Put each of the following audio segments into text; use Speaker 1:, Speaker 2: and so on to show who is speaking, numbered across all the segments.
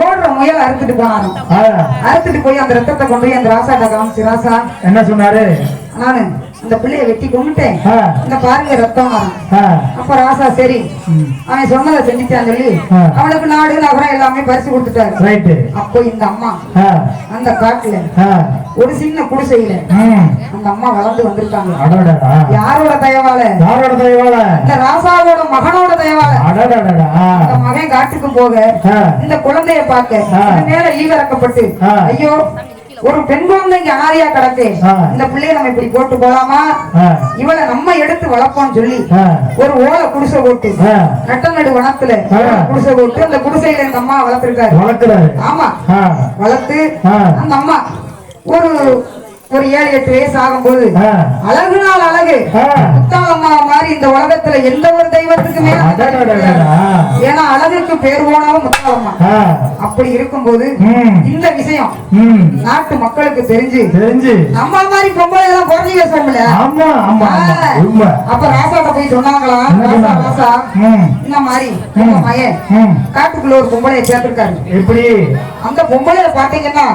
Speaker 1: ஓடுற முயல் அறுத்துட்டு போனானோ. அறுத்துட்டு போய் அந்த ரத்தத்தை கொண்டு போய் அந்த ராசாட்ட காமிச்சு ராசா
Speaker 2: என்ன சொன்னாரு?
Speaker 1: நானு இந்த பிள்ளைய வெட்டி கொண்டுட்டேன் இந்த பாருங்க ரத்தம் அப்ப ராசா சரி. அவன் சொன்னதை செஞ்சுட்டான்னு சொல்லி. அவனுக்கு நாடு நகரம் எல்லாமே பரிசு கொடுத்துட்டாரு. அப்போ இந்த அம்மா அந்த காட்டுல ஒரு சின்ன குடிசையில அந்த அம்மா வளர்ந்து வந்திருக்காங்க. யாரோட தயவால?
Speaker 2: யாரோட தயவால?
Speaker 1: இந்த ராசாவோட. அந்த மகன் காட்டுக்கு போக இந்த குழந்தைய பார்க்க மேல ஈவிறக்கப்பட்டு. ஐயோ ஒரு பெண் குழந்தை இங்க ஆரியா கிடக்கு. இந்த பிள்ளைய நம்ம இப்படி போட்டு போலாமா? இவளை நம்ம எடுத்து வளர்ப்போம்னு சொல்லி ஒரு ஓலை குடிசை போட்டு நட்டநடு வனத்துல. குடிசை போட்டு அந்த குடிசையில இந்த அம்மா வளர்த்திருக்காரு. ஆமா. வளர்த்து அந்த அம்மா ஒரு ஒரு ஏழு எட்டு வயசு ஆகும்போது
Speaker 2: ஆ,
Speaker 1: அழகு நாள் அழகு.
Speaker 2: ஆ.
Speaker 1: முத்தாளம்மா மாதிரி இந்த உலகத்துல எந்த ஒரு தெய்வத்துக்குமே. ஏன்னா அழகுக்கு பேர் போனவன் முத்தாளம்மா.
Speaker 2: ஆ,
Speaker 1: அப்படி இருக்கும்போது இந்த விஷயம் நாட்டு மக்களுக்கு தெரிஞ்சு
Speaker 2: தெரிஞ்சு.
Speaker 1: நம்ம மாதிரி பொம்பளை எல்லாம் குறைஞ்சி
Speaker 2: உண்மை.
Speaker 1: அப்ப ராசாட்ட போய் சொன்னாங்களாம்
Speaker 2: என்ன
Speaker 1: ராசா? ராசா. இந்த மாதிரி மயன் காட்டுக்குள்ள ஒரு பொம்பளைய சேர்த்திருக்காரு.
Speaker 2: எப்படி?
Speaker 1: அந்த பொம்பளைய பாத்தீங்கன்னா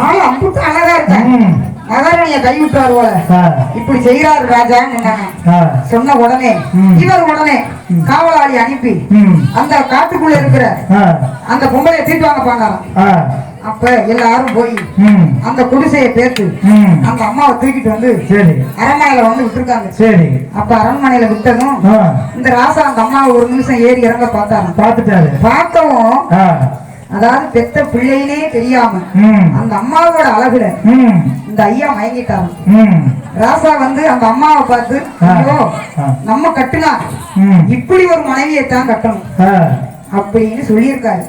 Speaker 1: ஆளு அம்புட்டு அழகா இருக்கா
Speaker 2: ம்,
Speaker 1: மகாராணிய கை விட்டுறாரு போல. இப்படி சொன்னாங்க.
Speaker 2: ஆ,
Speaker 1: சொன்ன உடனே. இவர் உடனே காவலாளி அனுப்பி அந்த காட்டுக்குள்ள இருக்கிற அந்த பொம்பளைய தீட்டு வாங்க பாண்டாராம் அப்ப எல்லாரும் போய் அந்த குடிசையை பேத்து
Speaker 2: ம்,
Speaker 1: அந்த அம்மாவை தூக்கிட்டு வந்து
Speaker 2: சரி.
Speaker 1: அரண்மனையில வந்து விட்டுருக்காங்க.
Speaker 2: சரி.
Speaker 1: அப்ப அரண்மனையில விட்டதும் இந்த ராசா அந்த அம்மாவை ஒரு நிமிஷம் ஏறி இறங்க பார்த்தாராம்.
Speaker 2: பார்த்துட்டாரு.
Speaker 1: பார்த்தவும் அதாவது பெத்த பிள்ளையினே தெரியாம அந்த அம்மாவோட அழகுல இந்த ஐயா மயங்கிட்டாராம்
Speaker 2: ம்,
Speaker 1: ராசா வந்து அந்த அம்மாவை பார்த்து. ஐயோ. நம்ம கட்டுனா இப்படி ஒரு மனைவியை தான் கட்டணும் அப்படின்னு சொல்லியிருக்காரு.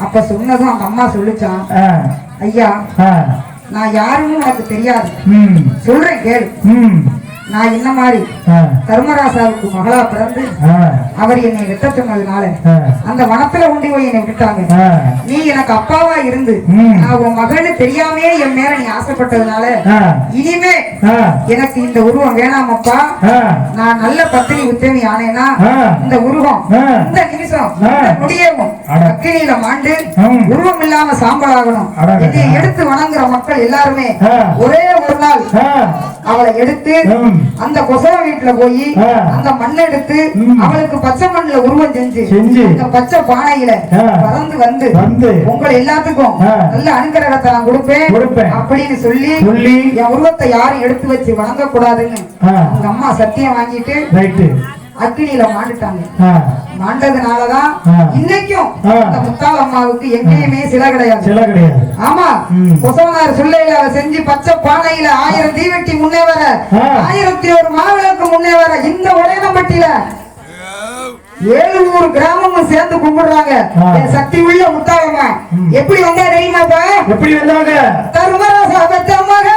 Speaker 1: அப்ப சொன்னதும் அந்த அம்மா சொல்லுச்சான். ஐயா நான் யாருன்னு உனக்கு தெரியாது.
Speaker 2: ம்,
Speaker 1: சொல்றேன் கேளு. நான் என்ன மாதிரி தர்மராசாவுக்கு மகளா பிறந்து அவர் என்னை வெட்ட சொன்னதுனால அந்த வனத்துல கொண்டு போய் என்னை விட்டுட்டாங்க.
Speaker 2: ஆ,
Speaker 1: நீ எனக்கு அப்பாவா இருந்து. நான் உன் மகன்னு தெரியாமே என் மேல நீ ஆசைப்பட்டதுனால இனிமே எனக்கு இந்த உருவம் வேணாமப்பா. நான் நல்ல பத்தினி உத்தமி ஆனேனா
Speaker 2: ஆ,
Speaker 1: இந்த உருவம். இந்த நிமிஷம்
Speaker 2: அட.
Speaker 1: அக்கினியில மாண்டு. உருவம் இல்லாம சாம்பல் ஆகணும். என்னை எடுத்து வணங்குற மக்கள் எல்லாருமே. ஒரே ஒரு நாள் அவளை எடுத்து அந்த கொசவ வீட்டுல போய். அந்த மண்ணை எடுத்து. அவளுக்கு பச்சை மண்ணுல உருவம் செஞ்சு
Speaker 2: செஞ்சு.
Speaker 1: அந்த பச்சை பானையில. பறந்து வந்து
Speaker 2: வந்து
Speaker 1: உங்களை எல்லாத்துக்கும். நல்ல அனுகிரகத்தை நான் கொடுப்பேன்
Speaker 2: கொடுப்பேன்.
Speaker 1: அப்படின்னு சொல்லி
Speaker 2: சொல்லி
Speaker 1: என் உருவத்தை யாரும் எடுத்து வச்சு வணங்க கூடாதுன்னு அவங்க அம்மா சத்தியம் வாங்கிட்டு அக்னியில மாண்டுட்டாங்க மாண்டதுனாலதான். இன்னைக்கும்
Speaker 2: ஆ.
Speaker 1: அந்த முத்தாள் அம்மாவுக்கு எங்கேயுமே சிலை கிடையாது
Speaker 2: சில கிடையாது
Speaker 1: ஆமா. கொசவனார் சொல்லையில அவ செஞ்சு பச்சை பானையில ஆயிரம் தீவெட்டி முன்னே வர. ஆயிரத்தி ஒரு மாவிளக்கு முன்னே வர இந்த உடையனம்பட்டியில ஏழு நூறு கிராமமும் சேர்ந்து கும்பிடுறாங்க சக்தி உள்ள முத்தாளம்மா. எப்படி வந்தா தெரியுமாப்பா
Speaker 2: எப்படி வந்தாங்க
Speaker 1: தர்மராசா பெத்த மக